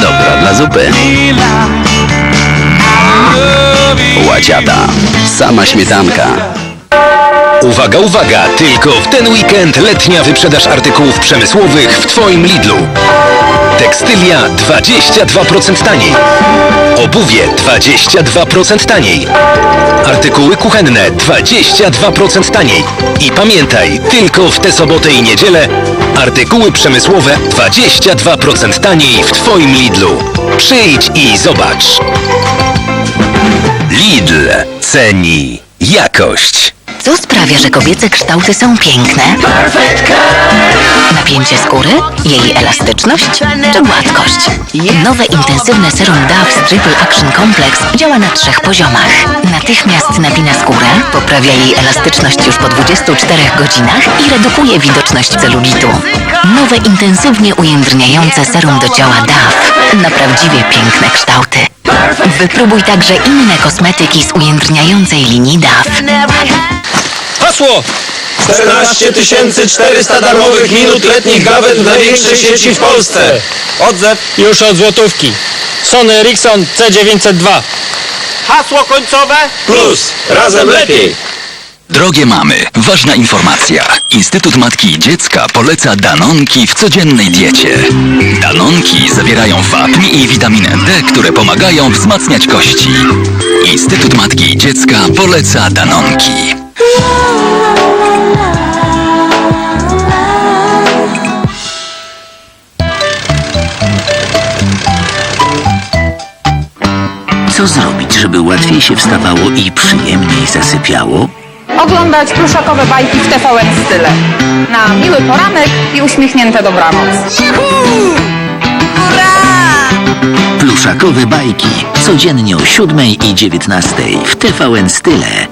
Dobra dla zupy. Łaciata. Sama śmietanka. Uwaga, uwaga! Tylko w ten weekend letnia wyprzedaż artykułów przemysłowych w Twoim Lidlu. Tekstylia 22% taniej. Obuwie 22% taniej. Artykuły kuchenne 22% taniej. I pamiętaj, tylko w tę sobotę i niedzielę artykuły przemysłowe 22% taniej w Twoim Lidlu. Przyjdź i zobacz. Lidl ceni jakość. Co sprawia, że kobiece kształty są piękne? Napięcie skóry? Jej elastyczność? Czy gładkość? Nowe intensywne serum Dove Triple Action Complex działa na trzech poziomach. Natychmiast napina skórę, poprawia jej elastyczność już po 24 godzinach i redukuje widoczność celulitu. Nowe intensywnie ujędrniające serum do ciała Dove. Na prawdziwie piękne kształty. Wypróbuj także inne kosmetyki z ujędrniającej linii Dove. Hasło! 14 400 darmowych minut letnich gawet w największej sieci w Polsce. Odzew już od złotówki. Sony Ericsson C902. Hasło końcowe? Plus, razem lepiej. Drogie mamy, ważna informacja. Instytut Matki i Dziecka poleca danonki w codziennej diecie. Danonki zawierają wapń i witaminę D, które pomagają wzmacniać kości. Instytut Matki i Dziecka poleca danonki. Co zrobić, żeby łatwiej się wstawało i przyjemniej zasypiało? Oglądać pluszakowe bajki w TVN style. Na miły poranek i uśmiechnięte dobranoc. Pluszakowe bajki. Codziennie o 7 i 19 w TVN Style.